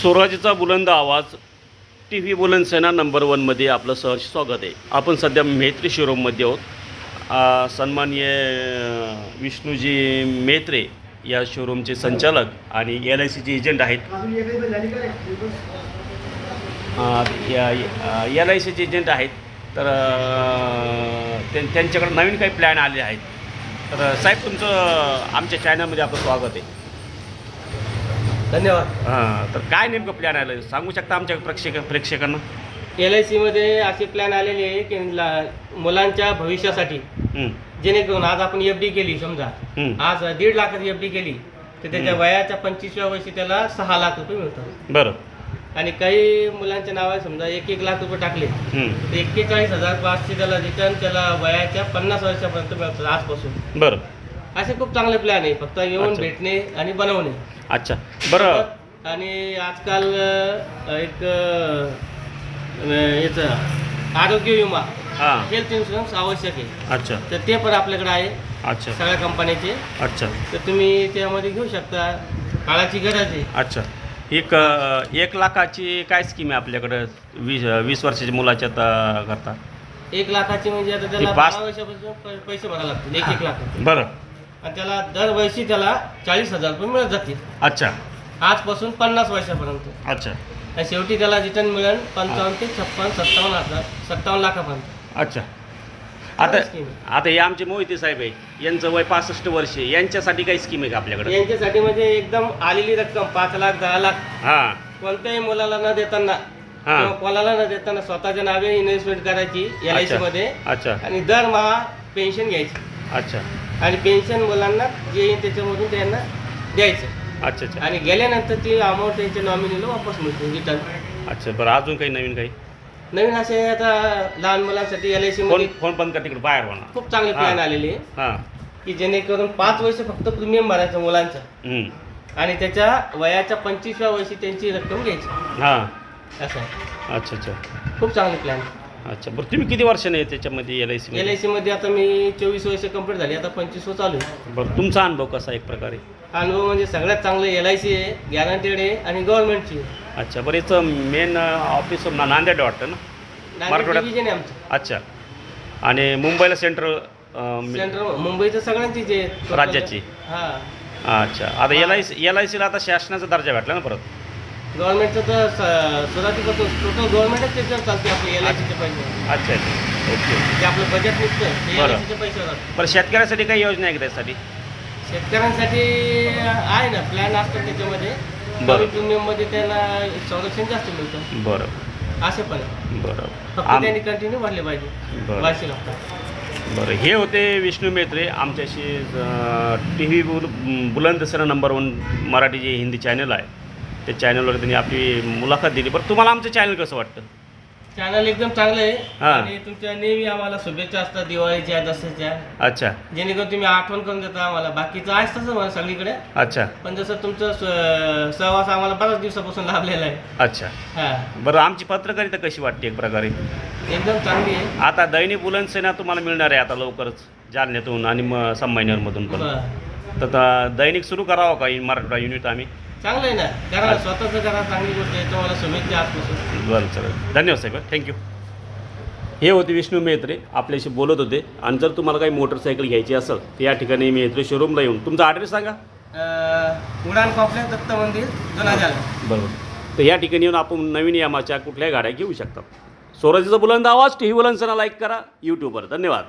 स्वराज्याचा बुलंद आवाज T V बुलंद सेना नंबर वनमध्ये आपलं सहर्ष स्वागत आहे. आपण सध्या मेत्री शोरूममध्ये आहोत. आ, सन्माननीय विष्णूजी मेत्रे या शोरूमचे संचालक आणि एल आय सीचे एजंट आहेत. या एल आय सीचे एजंट आहेत. तर त्यां- त्यांच्याकडे नवीन काही प्लॅन आले आहेत. तर साहेब तुमचं आमच्या चॅनलमध्ये आपलं स्वागत आहे. धन्यवाद. हां तर काय नेमकं प्लॅन आलं? सांगू शकता आमच्या प्रेक्षक प्रेक्षकांना? एल आय सीमध्ये असे प्लॅन आलेले आहे की ला- मुलांच्या भविष्यासाठी. हं, जेणेकरून आज आपण एफ डी केली समजा. हं. आज दीड लाखाची एफ डी केली तर त्याच्या. वयाच्या पंचवीसव्या वर्षी त्याला सहा लाख रुपये मिळतात. बरं. आणि काही मुलांच्या नावावर समजा एक एक लाख रुपये टाकले हं, तर एक्केचाळीस हजार पाचशे त्याला रिटर्न त्याला वयाच्या पन्नास वर्षापर्यंत मिळतात आजपासून. बरं. असे खूप चांगले प्लॅन आहे. फक्त येऊन अच्छा. भेटणे आणि बनवणे. अच्छा. बरं. आणि आजकाल अ, एक अ, याचं आरोग्य विमा हां. हेल्थ इन्शुरन्स आवश्यक आहे. अच्छा. तर ते पण आपल्याकडे आहे. अच्छा. सगळ्या कंपन्याचे अच्छा. तर तुम्ही त्यामध्ये घेऊ शकता. काळाची गरज आहे. अच्छा. एक अ, एक लाखाची काय स्कीम आहे आपल्याकडं? वीस वीस वर्षाच्या मुलाच्या त- करता? एक लाखाची म्हणजे आता त्याला पाच- बारा वर्षापासून प- पैसे भरावे लागतील. एक एक लाख बरं. आणि त्याला दरवर्षी त्याला चाळीस हजार रुपये मिळत जातील. अच्छा. आजपासून पन्नास वर्षापर्यंत. अच्छा. आणि शेवटी त्याला रिटर्न मिळेल पंचावन्न ते छप्पन सत्तावन्न हजार सत्तावन्न लाखापर्यंत. अच्छा. आता आहे. आता हे आमचे मोहिते साहेब आहे. यांचं वय पासष्ट वर्ष आहे. यांच्यासाठी काही स्कीम आहे का आपल्याकडे? यांच्यासाठी म्हणजे एकदम आलेली रक्कम पाच लाख दहा लाख. हां. कोणत्याही मुलाला न देताना हां. किंवा कोणाला न देताना स्वतःच्या नावे इन्व्हेस्टमेंट करायची एल आय सी अच्छा. मध्ये. अच्छा. आणि दरमहा पेन्शन घ्यायची. अच्छा. आणि पेन्शन मुलांना जे येईल त्याच्यामधून त्यांना द्यायचं. अच्छा अच्छा. आणि गेल्यानंतर ती अमाऊंट त्यांच्या नॉमिनीला वापस मिळते रिटर्न अच्छा बरं. अजून काही नवीन काही? नवीन असे आता लहान मुलांसाठी एल आय सी फोनमध्ये फोन बंद कर तिकडे बाहेर होणार खूप चांगले प्लॅन हां. आलेले आहे. हां. की जेणेकरून पाच वर्ष फक्त प्रीमियम भरायचं मुलांचं. आणि त्याच्या वयाच्या पंचवीसव्या वर्षी त्यांची रक्कम घ्यायची. हां. असं आहे. अच्छा अच्छा. खूप चांगले प्लॅन अच्छा बरं तुम्ही किती वर्षाने आहे त्याच्यामध्ये L I C L I C मध्ये आता मी चोवीस वर्ष कंप्लीट झाली आता पंचवीस वर्ष चालू आहे. बरं तुमचा अनुभव कसा एक प्रकारे? अनुभव म्हणजे सगळ्यात चांगलं एल आय सी आहे गॅरंटेड आहे आणि गव्हर्नमेंटची अच्छा बरं याचं मेन ऑफिस ना नांदेड वाटतं ना? मराठवाड्यात- आहे आमचं. अच्छा. आणि मुंबईला सेंट्रल सेंट्रल मुंबईचं सगळ्यांची जे राज्याची. हा. अच्छा आता L I C L I सीला आता शासनाचा दर्जा भेटला ना परत? गव्हर्नमेंटचं तर स- सुरुवातीपासून टोटल गव्हर्नमेंटच त्याच्यावर चालते आपले एल आय सीचे पैसे. अच्छा अच्छा. ओके. जे आपलं बजेट निघतं ते एल बरं. आय सीचे पैसे होतात. बरं शेतकऱ्यासाठी काही योजना आहे का त्यासाठी? शेतकऱ्यांसाठी आहे ना प्लॅन असतात त्याच्यामध्ये. बरं. कमी प्रीमियममध्ये त्यांना संरक्षण जास्त मिळतं. बरं. असे पण आहे. बरं. फक्त आम- त्यांनी कंटिन्यू भरले पाहिजे. बरं. वार्षिक हप्ता बरं. हे होते विष्णू मेत्रे आमच्याशी टी व्ही बुल बुलंद सेना नंबर वन मराठी जे हिंदी चॅनल आहे. त्या चॅनलवर त्यांनी आपली मुलाखत दिली. बरं तुम्हाला आमचं चॅनल कसं वाटतं? चॅनल एकदम चांगलं आहे. हा. आणि तुमच्या नेहमी आम्हाला शुभेच्छा असतात दिवाळीच्या दसऱ्याच्या. अच्छा. जेणेकरून तुम्ही आठवण करून देता आम्हाला. बाकीचं आहेच तसं मला सगळीकडे. अच्छा. पण जसं तुमचं स- सहवास आम्हाला बऱ्याच दिवसापासून लाभलेला आहे. अच्छा. हा. बरं आमची पत्रकारिता कशी वाटते एक प्रकारे? एकदम चांगली आहे. आता दैनिक बुलंद सेना तुम्हाला मिळणार आहे आता लवकरच जालन्यातून आणि मग संभाजीनगरमधून पण. बरं. तर आता दैनिक सुरू करावं का? मराठवाडा युनिट आम्ही? चांगलं आहे ना. करा स्वतःचं करा चांगली गोष्ट आहे. तुम्हाला शुभेच्छा आजपासून. बरं धन्यवाद साहेब थँक्यू हे होते विष्णू मेत्रे आपल्याशी बोलत होते. आणि जर तुम्हाला काही मोटरसायकल घ्यायची असेल तर या ठिकाणी मेत्रे शोरूमला येऊन. तुमचा ॲड्रेस सांगा. अं, उडान कॉम्प्लेक्स दत्त मंदिर जुना जालना. बरोबर. तर या ठिकाणी येऊन आपण नवीन यामाच्या कुठल्याही गाड्या घेऊ शकतात स्वराजीचा बुलंद आवाज टी व्ही बुलंदसना लाईक करा यूट्यूबवर धन्यवाद.